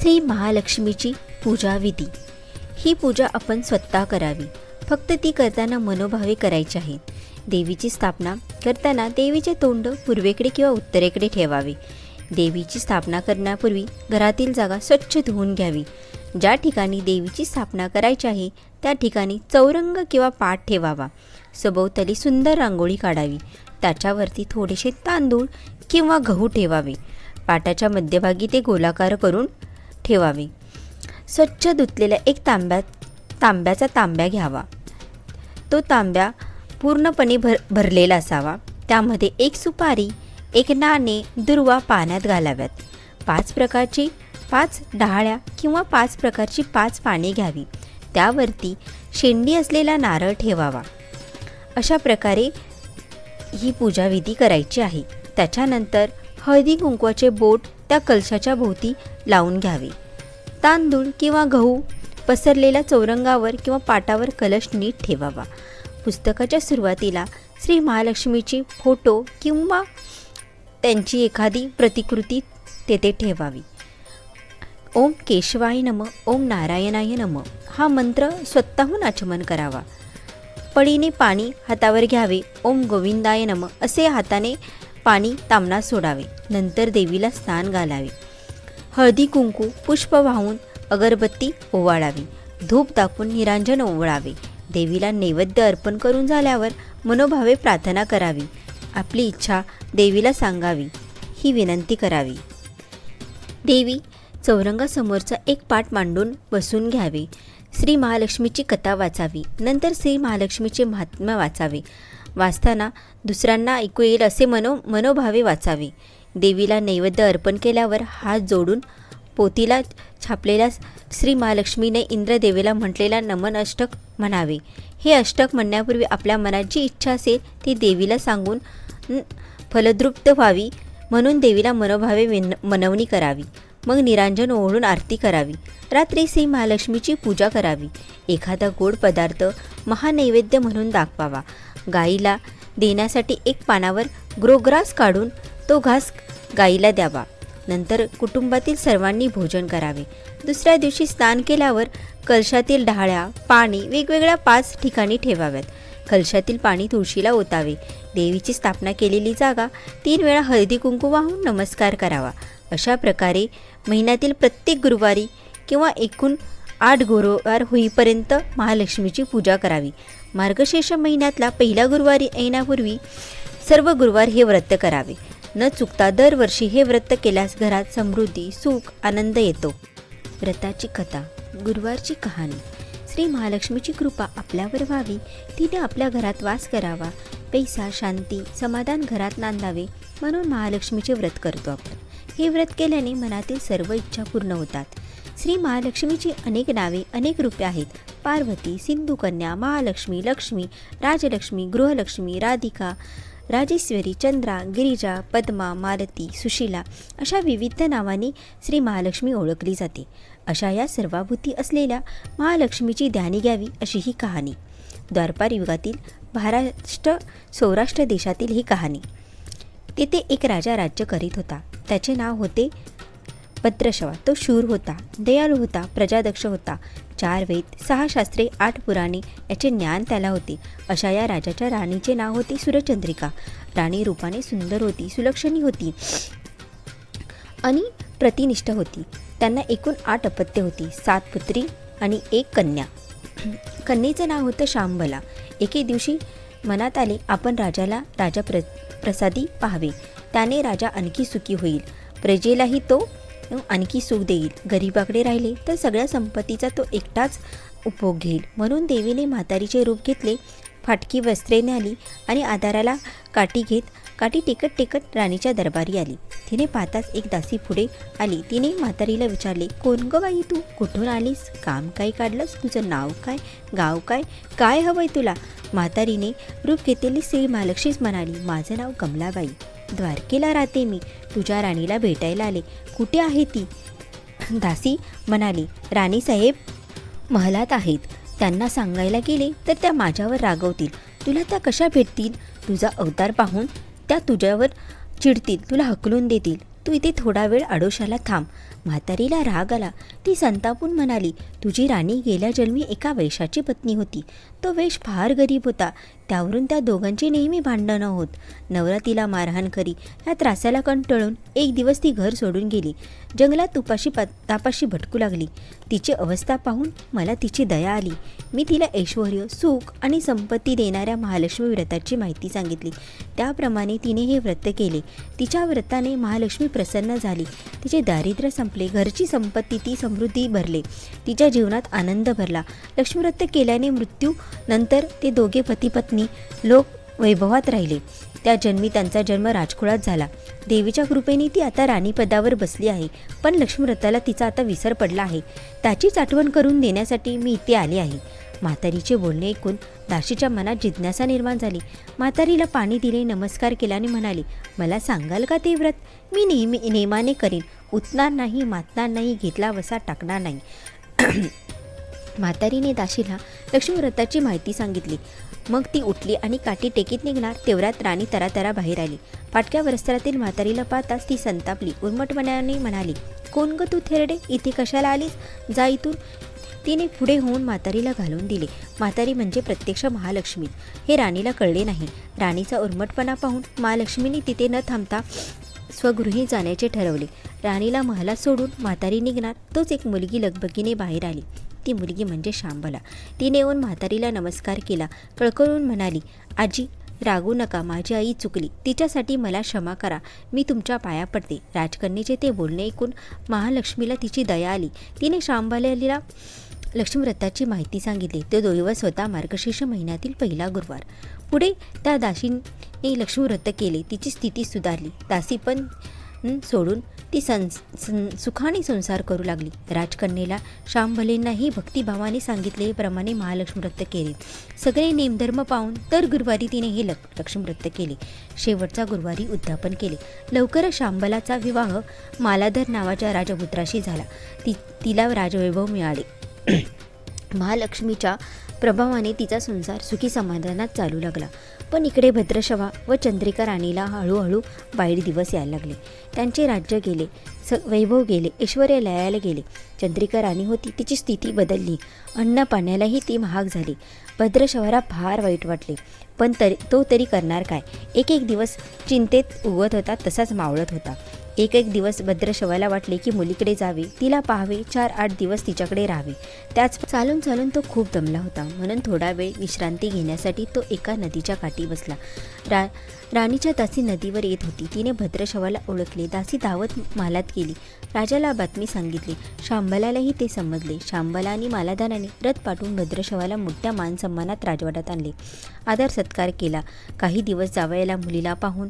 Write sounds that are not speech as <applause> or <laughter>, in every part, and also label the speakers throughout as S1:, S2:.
S1: श्री महालक्ष्मीची पूजा विधी. ही पूजा आपण स्वतः करावी. फक्त ती करताना मनोभावे करायची आहे. देवीची स्थापना करताना देवीचे तोंड पूर्वेकडे किंवा उत्तरेकडे ठेवावे. देवीची स्थापना करण्यापूर्वी घरातील जागा स्वच्छ धुवून घ्यावी. ज्या ठिकाणी देवीची स्थापना करायची आहे त्या ठिकाणी चौरंग किंवा पाठ ठेवावा. सभोवताली सुंदर रांगोळी काढावी. त्याच्यावरती थोडेसे तांदूळ किंवा गहू ठेवावे. पाटाच्या मध्यभागी ते गोलाकार करून ठेवावे. स्वच्छ धुतलेल्या एक तांब्यात तांब्याचा तांब्या घ्यावा. तो तांब्या पूर्णपणे भर भरलेला असावा. त्यामध्ये एक सुपारी एक नाणे दुर्वा पाण्यात घालाव्यात. पाच प्रकारची पाच डहाळ्या किंवा पाच प्रकारची पाच पाने घ्यावी. त्यावरती शेंडी असलेला नारळ ठेवावा. अशा प्रकारे ही पूजाविधी करायची आहे. त्याच्यानंतर हळदी कुंकवाचे बोट त्या कलशाच्या भोवती लावून घ्यावे. तांदूळ किंवा गहू पसरलेल्या चौरंगावर किंवा पाटावर कलश नीट ठेवावा. पुस्तकाच्या सुरुवातीला श्री महालक्ष्मीची फोटो किंवा त्यांची एखादी प्रतिकृती तेथे ठेवावी. ओम केशवाय नम ओम नारायणाय नम हा मंत्र स्वतःहून आचमन करावा. पळीने पाणी हातावर घ्यावे ओम गोविंदाय नम असे हाताने पाणी तांबणात सोडावे. नंतर देवीला स्नान घालावे. हळदी कुंकू पुष्प वाहून अगरबत्ती ओवाळावी. धूप दाखवून निरांजन ओवाळावे. देवीला नैवेद्य अर्पण करून झाल्यावर मनोभावे प्रार्थना करावी. आपली इच्छा देवीला सांगावी. ही विनंती करावी. देवी चौरंगासमोरचा एक पाठ मांडून बसून घ्यावे. श्री महालक्ष्मीची कथा वाचावी. नंतर श्री महालक्ष्मीचे महात्म्य वाचावे. वाचताना दुसऱ्यांना ऐकू येईल असे मनो मनोभावे वाचावे. देवीला नैवेद्य अर्पण केल्यावर हात जोडून पोतीला छापलेल्या श्री महालक्ष्मीने इंद्रदेवीला म्हटलेला नमन अष्टक म्हणावे. हे अष्टक म्हणण्यापूर्वी आपल्या मनात जी इच्छा असेल ती देवीला सांगून फलद्रुप्त व्हावी म्हणून देवीला मनोभावे विन मनवणी करावी. मग निरांजन ओढून आरती करावी. रात्री श्री महालक्ष्मीची पूजा करावी. एखादा गोड पदार्थ महानैवेद्य म्हणून दाखवावा. गाईला देण्यासाठी एक पानावर ग्रोग्रास काढून तो घास गाईला द्यावा. नंतर कुटुंबातील सर्वांनी भोजन करावे. दुसऱ्या दिवशी स्नान केल्यावर कलशातील ढाळ्या पाणी वेगवेगळ्या पाच ठिकाणी ठेवाव्यात. कलशातील पाणी तुळशीला ओतावे. देवीची स्थापना केलेली जागा तीन वेळा हळदी कुंकू वाहून नमस्कार करावा. अशा प्रकारे महिन्यातील प्रत्येक गुरुवारी किंवा एकूण आठ गुरुवार होईपर्यंत महालक्ष्मीची पूजा करावी. मार्गशीर्ष महिन्यातला पहिला गुरुवारी येण्यापूर्वी सर्व गुरुवार हे व्रत करावे. न चुकता दरवर्षी हे व्रत केल्यास घरात समृद्धी सुख आनंद येतो. व्रताची कथा गुरुवारची कहाणी श्री महालक्ष्मीची कृपा आपल्यावर व्हावी तिने आपल्या घरात वास करावा पैसा शांती समाधान घरात नांदावे म्हणून महालक्ष्मीचे व्रत करतो आपण. हे व्रत केल्याने मनातील सर्व इच्छा पूर्ण होतात. श्री महालक्ष्मीची अनेक नावे अनेक रूपे आहेत. पार्वती सिंधुकन्या महालक्ष्मी लक्ष्मी राजलक्ष्मी गृहलक्ष्मी राधिका राजेश्वरी चंद्रा गिरिजा पद्मा मालती सुशीला अशा विविध नावांनी श्री महालक्ष्मी ओळखली जाते. अशा या सर्वाभूती असलेल्या महालक्ष्मीची ध्यानी घ्यावी अशी ही कहाणी. द्वारपार युगातील महाराष्ट्र सौराष्ट्र देशातील ही कहाणी. तेथे एक राजा राज्य करीत होता. त्याचे नाव होते भद्रशवा तो शूर होता दयाळू होता प्रजादक्ष होता. चार वेद सहा शास्त्रे आठ पुराणे याचे ज्ञान त्याला होते. अशा या राजाच्या राणीचे नाव होते सूर्यचंद्रिका. राणी रूपाने सुंदर होती सुलक्षणी होती आणि प्रतिनिष्ठ होती. त्यांना एकूण आठ अपत्य होती सात पुत्री आणि एक कन्या. कन्येचं नाव होतं शांबला एके दिवशी मनात आले आपण राजाला राजा प्र प्रसादी पाहावे. त्याने राजा आणखी सुखी होईल. प्रजेलाही तो आणखी सुख देईल. गरीबाकडे राहिले तर सगळ्या संपत्तीचा तो एकटाच उपभोग घेईल. म्हणून देवीने म्हातारीचे रूप घेतले फाटकी वस्त्रे न्याली आणि आधाराला काठी घेत काठी टेकत टेकत राणीच्या दरबारी आली. तिने पाहताच एक दासी पुढे आली. तिने म्हातारीला विचारले कोण ग बाई तू? कुठून आलीस? काम काय काढलंस? तुझं नाव काय? गाव काय? काय हवंय तुला? म्हातारीने रूप घेतलेली श्री महालक्ष्मीच म्हणाली माझं नाव कमलाबाई. द्वारकेला राहते मी. तुझ्या राणीला भेटायला आले. कुठे आहे ती? दासी म्हणाली राणीसाहेब महलात आहेत. त्यांना सांगायला गेले तर त्या माझ्यावर रागवतील. तुला त्या कशा भेटतील? तुझा अवतार पाहून त्या तुझ्यावर चिडतील. तुला हकलून देतील. तू इथे थोडा वेळ आडोशाला थांब. म्हातारीला राग आला. ती संतापून म्हणाली तुझी राणी गेल्या जन्मी एका वैशाची पत्नी होती. तो वेश फार गरीब होता. त्यावरून त्या दोघांची नेहमी भांडणं होत. नवरा तिला मारहाण करी. या त्रासाला कंटाळून एक दिवस ती घर सोडून गेली. जंगलात तुपाशी प तापाशी भटकू लागली. तिची अवस्था पाहून मला तिची दया आली. मी तिला ऐश्वर सुख आणि संपत्ती देणाऱ्या महालक्ष्मी व्रताची माहिती सांगितली. त्याप्रमाणे तिने हे व्रत केले. तिच्या व्रताने महालक्ष्मी प्रसन्न झाली. तिचे दारिद्र्य संपले घरची संपत्ती ती समृद्धी भरले. तिच्या जीवनात आनंद भरला. लक्ष्मीव्रत केल्याने मृत्यू नंतर ते दोघे पतीपत्नी लोक वैभवात राहिले. त्या जन्मी त्यांचा जन्म राजकुळात झाला. देवीच्या कृपेने ती आता राणीपदावर बसली आहे. पण लक्ष्मीव्रताला तिचा आता विसर पडला आहे. त्याचीच आठवण करून देण्यासाठी मी इथे आले आहे. म्हातारीचे बोलणे ऐकून दाशीच्या मनात जिज्ञासा निर्माण झाली. म्हातारीला पाणी दिले नमस्कार केल्याने म्हणाली मला सांगाल का ते व्रत? मी नेहमी नेमाने करीन. उतणार नाही मातणार नाही घेतला वसा टाकणार नाही. <clears throat> म्हातारीने दाशीला लक्ष्मीव्रताची माहिती सांगितली. मग ती उठली आणि काठी टेकीत निघणार तेवढ्यात राणी तरातरा बाहेर आली. फाटक्या वस्त्रातील म्हातारीला पाहताच ती संतापली. उर्मटपणाने म्हणाली कोण ग तू थेरडे? इथे कशाला आलीस? जा इथून. तिने पुढे होऊन म्हातारीला घालून दिले. म्हातारी म्हणजे प्रत्यक्ष महालक्ष्मी हे राणीला कळले नाही. राणीचा उर्मटपणा पाहून महालक्ष्मीने तिथे न थांबता स्वगृही जाण्याचे ठरवले. राणीला महालात सोडून म्हातारी निघणार तोच एक मुलगी लगबगीने बाहेर आली. ती मुलगी म्हणजे शांबला तिने येऊन म्हातारीला नमस्कार केला. कळकळून म्हणाली आजी रागू नका माझी आई चुकली. तिच्यासाठी मला क्षमा करा. मी तुमच्या पाया पडते. राजकन्येचे ते बोलणे ऐकून महालक्ष्मीला तिची दया आली. तिने शांबालेला लक्ष्मीव्रताची माहिती सांगितली. तो दिवस स्वतः मार्गशीर्ष महिन्यातील पहिला गुरुवार. पुढे त्या दासीने लक्ष्मीव्रत केले. तिची स्थिती सुधारली. दासी पण सोडून ती सं सं सुखाने संसार करू लागली. राजकन्येला शांभलेंनाही भक्तिभावाने सांगितलेप्रमाणे महालक्ष्मी व्रत केले. सगळे नेमधर्म पाहून तर गुरुवारी तिने हे लक लक्ष्मी व्रत केले. शेवटचा गुरुवारी उद्यापन केले. लवकरच शांबलाचा विवाह मालाधर नावाच्या राजपुत्राशी झाला. ती तिला राजवैभव मिळाले. <clears throat> महालक्ष्मीच्या प्रभावाने तिचा संसार सुखी समाधानात चालू लागला. पण इकडे भद्रशवा व चंद्रिका राणीला हळूहळू वाईट दिवस यायला लागले. त्यांचे राज्य गेले स वैभव गेले ऐश्वर्या लयाला गेले. चंद्रिका राणी होती तिची स्थिती बदलली. अन्न पाण्यालाही ती महाग झाली. भद्रशवाला फार वाईट वाटले. पण तरी तो तरी करणार काय? एक एक दिवस चिंतेत उगत होता तसाच मावळत होता. एक एक दिवस भद्रशवाला वाटले की मुलीकडे जावे. तिला पाहावे चार आठ दिवस तिच्याकडे राहावे. त्याच चालून चालून तो खूप दमला होता. म्हणून थोडा वेळ विश्रांती घेण्यासाठी तो एका नदीच्या काठी बसला. रा राणीच्या दासी नदीवर येत होती. तिने भद्रशवाला ओळखले. दासी धावत मालात गेली. राजाला बातमी सांगितली. शांबलालाही ते समजले. शांबला आणि मालादानाने रथ पाठवून भद्रशवाला मोठ्या मानसन्मानात राजवाड्यात आणले. आदर सत्कार केला. काही दिवस जावयाला मुलीला पाहून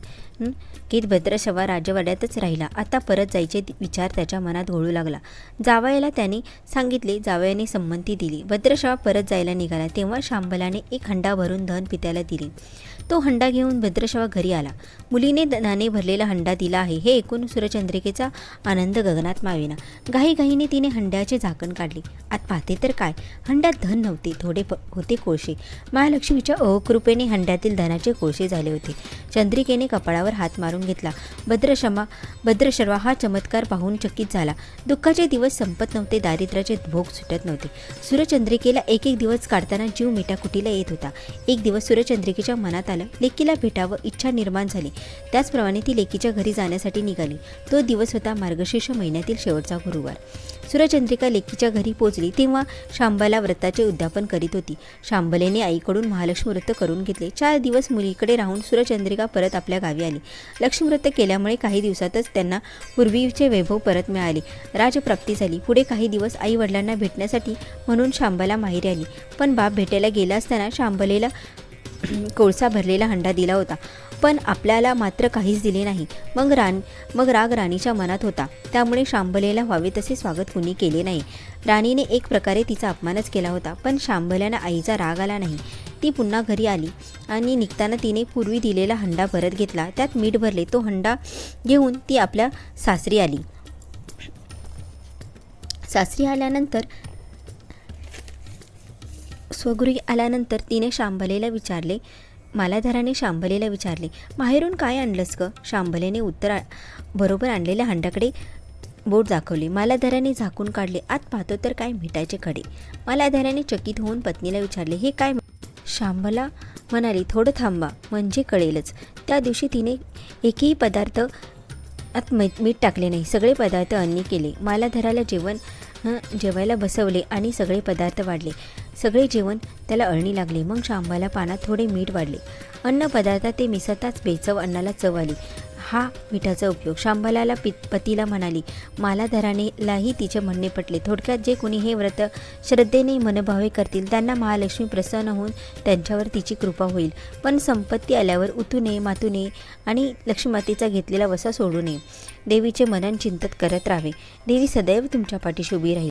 S1: की भद्रशवा राजवाड्यातच राहिला. आता परत जायचे विचार त्याच्या मनात घोळू लागला. जावयाला त्याने सांगितले जावयाने संमती दिली. भद्रशाह परत जायला निघाला. तेव्हा शांबलाने एक हंडा भरून धन पित्याला दिले. तो हंडा घेऊन भद्रशवा घरी आला. मुलीने दनाने भरलेला हंडा दिला आहे. हे ऐकून सूर्यचंद्रिकेचा आनंद गगनात मावेना. घाईघाईने तिने हंड्याचे झाकण काढले. आत पाहते तर काय? हंड्यात धन नव्हते. थोडे प होते कोळशे. महालक्ष्मीच्या अकृपेने हंड्यातील धनाचे कोळशे झाले होते. चंद्रिकेने कपाळावर हात मारून घेतला. भद्रशमा भद्रशर्वा हा चमत्कार पाहून चकित झाला. दुःखाचे दिवस संपत नव्हते. दारिद्र्याचे भोग सुटत नव्हते. सूर्यचंद्रिकेला एक एक दिवस काढताना जीव मिठाकुटीला येत होता. एक दिवस सूर्यचंद्रिकेच्या मनात आलं लेकीला भेटावं इच्छा निर्माण झाली. त्याचप्रमाणे ती लेकीच्या घरी जाण्यासाठी निघाली. तो दिवस होता मार्गशीर्ष महिन्यातील शेवटचा गुरुवार. सूर्यचंद्रिका लेकीच्या घरी पोचली तेव्हा शांबाला व्रताचे उद्यापन करीत होती. शांबलेने आईकडून महालक्ष्मी व्रत करून घेतले. चार दिवस मुलीकडे राहून सुरचंद्रिका परत आपल्या गावी आली. लक्ष्मी व्रत केल्यामुळे काही दिवसातच त्यांना पूर्वीचे वैभव परत मिळाले. राजप्राप्ती झाली. पुढे काही दिवस आई वडिलांना भेटण्यासाठी म्हणून शांबाला माहेरी आली. पण बाप भेटायला गेला असताना शांबलेला कोळसा भरलेला हंडा दिला होता. पण आपल्याला मात्र काहीच दिले नाही. मग रान मग राग राणीच्या मनात होता. त्यामुळे शांभलेला व्हावे तसे स्वागत कुणी केले नाही. राणीने एक प्रकारे तिचा अपमानच केला होता. पण शांबल्यानं आईचा राग आला नाही. ती पुन्हा घरी आली आणि निघताना तिने पूर्वी दिलेला हंडा परत घेतला. त्यात मीठ भरले. तो हंडा घेऊन ती आपल्या सासरी आली. सासरी आल्यानंतर स्वगुरी आल्यानंतर तिने शांभलेला विचारले मालाधाराने शांभलेला विचारले. माहेरून काय आणलंस ग? शांभलेने उत्तर आ- बरोबर आणलेल्या हंडाकडे बोट दाखवले. मालाधाराने झाकून काढले. आत पाहतो तर काय मिठाचे खडे. मालाधाराने चकित होऊन पत्नीला विचारले हे काय शांभला म्हणाली थोडं थांबा. म्हणजे कळेलच. त्या दिवशी तिने एकही पदार्थ आत मीठ टाकले नाही. सगळे पदार्थ अन्नी केले. मालाधराला जेवण जेवायला बसवले आणि सगळे पदार्थ वाढले. सगळे जेवण त्याला अळणी लागले. मग शांबाला पानात थोडे मीठ वाढले. अन्न पदार्थात ते मिसळताच बेचव अन्नाला चव आली. हा मिठाचा उपयोग. शांबालाला पि पतीला म्हणाली मालाधरानेलाही तिचे म्हणणे पटले. थोडक्यात जे कोणी हे व्रत श्रद्धेने मनभावे करतील त्यांना महालक्ष्मी प्रसन्न होऊन त्यांच्यावर तिची कृपा होईल. पण संपत्ती आल्यावर उतू नये मातू नये आणि लक्ष्मीमातेचा घेतलेला वसा सोडू नये देवीचे मनन चिंतत करत राहावे. देवी सदैव तुमच्या पाठीशी उभी राहील.